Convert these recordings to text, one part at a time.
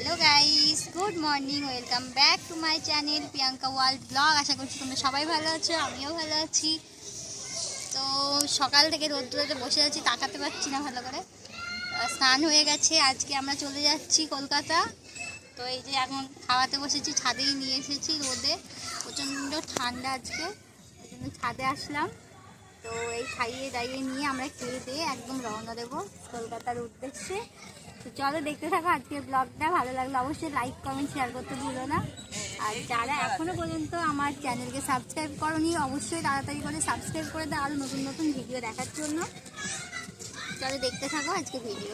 Hello guys good morning welcome back to my channel Priyanka world blog আশা করছি তোমরা সবাই ভালো আছো, আমিও ভালো আছি। তো সকাল থেকে রোদ্দুরে বসে আছি, তাকাতে পারছি না ভালো করে। স্নান হয়ে গেছে। আজকে আমরা চলে যাচ্ছি কলকাতা। তো এই যে এখন খাওয়াতে বসেছি, ছাদেই নিয়ে এসেছি রোদে। প্রচণ্ড ঠান্ডা আজকে জন্য ছাদে আসলাম। তো এই খাইয়ে দাইয়ে নিয়ে আমরা খেয়ে দিয়ে একদম রওনা দেবো কলকাতার উদ্দেশ্যে। তো চলো দেখতে থাকো আজকের ব্লগটা ভালো লাগল অবশ্যই লাইক কমেন্ট শেয়ার করতে ভুলো না। আর যারা এখনও পর্যন্ত আমার চ্যানেলকে সাবস্ক্রাইব করনি, অবশ্যই তাড়াতাড়ি করে সাবস্ক্রাইব করে দাও আরও নতুন নতুন ভিডিও দেখার জন্য। চলো দেখতে থাকো আজকে ভিডিও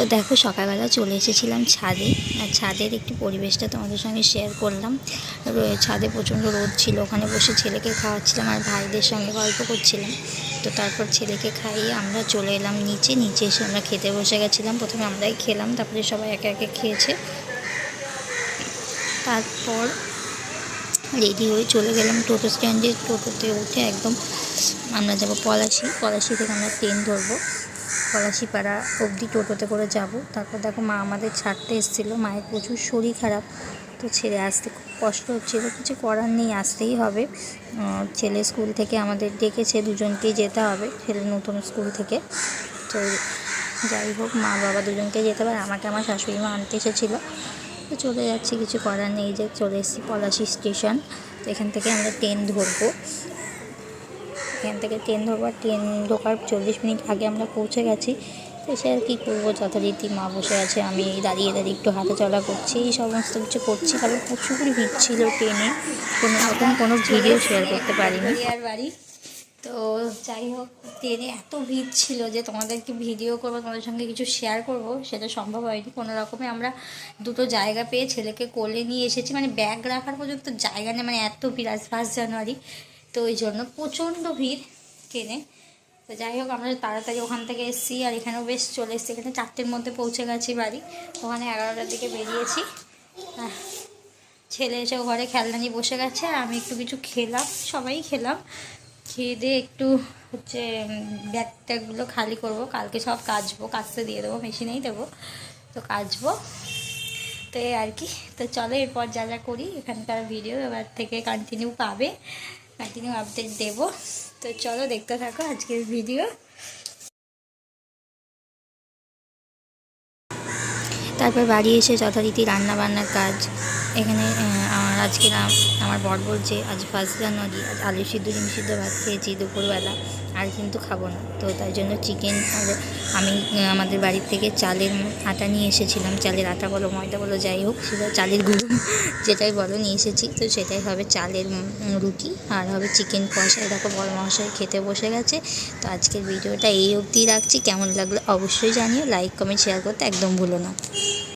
তো দেখো, সকালবেলা চলে এসেছিলাম ছাদে। আর ছাদের একটু পরিবেশটা তোমাদের সঙ্গে শেয়ার করলাম। ছাদে প্রচণ্ড রোদ ছিল, ওখানে বসে ছেলেকে খাওয়াচ্ছিলাম আর ভাইদের সঙ্গে গল্প করছিলাম। তো তারপর ছেলেকে খাইয়ে আমরা চলে এলাম নিচে। নিচে এসে আমরা খেতে বসে গেছিলাম। প্রথমে আমরাই খেলাম, তারপরে সবাই একে একে খেয়েছে। তারপর রেডি হয়ে চলে গেলাম টোটো স্ট্যান্ডে। টোটোতে উঠে একদম আমরা যাব পলাশি। পলাশি থেকে আমরা ট্রেন ধরবো। পলাশিপাড়া অবধি টোটোতে করে যাব। তারপর দেখো মা আমাদের ছাড়তে এসেছিল। মায়ের প্রচুর শরীর খারাপ, তো ছেড়ে আসতে খুব কষ্ট হচ্ছিল। কিছু করার নেই, আসতেই হবে। ছেলে স্কুল থেকে আমাদের ডেকেছে, দুজনকেই যেতে হবে, ছেলে নতুন স্কুল থেকে। তো যাই হোক, মা বাবা দুজনকে যেতে পারে আমাকে আমার শাশুড়ি মা আনতে এসেছিল। তো চলে যাচ্ছি, কিছু করার নেই, যে চলে এসেছি পলাশি স্টেশন। এখান থেকে আমরা ট্রেন ধরবো। এখান থেকে ট্রেন ধরবো। আর ট্রেন ঢোকার চল্লিশ মিনিট আগে আমরা পৌঁছে গেছি। তো আর কী করব? যথারীতি মা বসে আছে, আমি দাঁড়িয়ে দাঁড়িয়ে একটু হাঁটা চলা করছি। এই সমস্ত কিছু করছি, কারণ প্রচুর ভিড় ছিল ট্রেনে। কোনো রকম কোনো ভিডিও শেয়ার করতে পারিনি। আর বাড়ি। তো যাই হোক, ট্রেনে এত ভিড় ছিল যে তোমাদেরকে ভিডিও করব, তোমাদের সঙ্গে কিছু শেয়ার করব, সেটা সম্ভব হয়নি। কোনো রকমে আমরা দুটো জায়গা পেয়ে ছেলেকে কোলে নিয়ে এসেছি। মানে ব্যাগ রাখার পর্যন্ত জায়গা নেই মানে এত ভিড় আজ ফার্স্ট জানুয়ারি তো ওই জন্য প্রচণ্ড ভিড় ট্রেনে। তো যাই হোক, আমরা তাড়াতাড়ি ওখান থেকে এসেছি আর এখানেও বেশ চলে এসেছি। এখানে চারটের মধ্যে পৌঁছে গেছি বাড়ি। ওখানে এগারোটার দিকে বেরিয়েছি। ছেলে এসে ঘরে খেলনা নিয়ে বসে গেছে আর আমি একটু কিছু খেলাম, সবাই খেলাম। খেয়ে দিয়ে একটু হচ্ছে ব্যাগ ট্যাগগুলো খালি করব। কালকে সব কাচবো, কাচতে দিয়ে দেবো, মেশিনেই দেবো। তো কাচবো। তো এই আর কি। তো চলো এরপর যা যা করি, এখানকার ভিডিও এবার থেকে কন্টিনিউ পাবে। কন্টিনিউ আপডেট দেবো। তো চলো দেখতে থাকো আজকের ভিডিও তারপর বাড়ি এসে যথারীতি রান্না বান্নার কাজ। এখানে আমার আজকে আমার বর বলছে আজ ফার্স্ট জানুয়ারি আজ আলু সিদ্ধ, ডিম সিদ্ধ ভাত খেয়েছি দুপুরবেলা, আর কিন্তু খাব না। তো তাই জন্য চিকেন আর আমি আমাদের বাড়ির থেকে চালের আটা নিয়ে এসেছিলাম। চালের আটা বলো, ময়দা বলো, যাই হোক, সেটা চালের গুঁড়ো, যেটাই বলো, নিয়ে এসেছি। তো সেটাই হবে চালের রুটি, আর হবে চিকেন কষাই দেখো বড় মশাই খেতে বসে গেছে। তো আজকের ভিডিওটা এই অবধি রাখছি। কেমন লাগল অবশ্যই জানিও। লাইক কমেন্ট শেয়ার করতে একদম ভুলো না।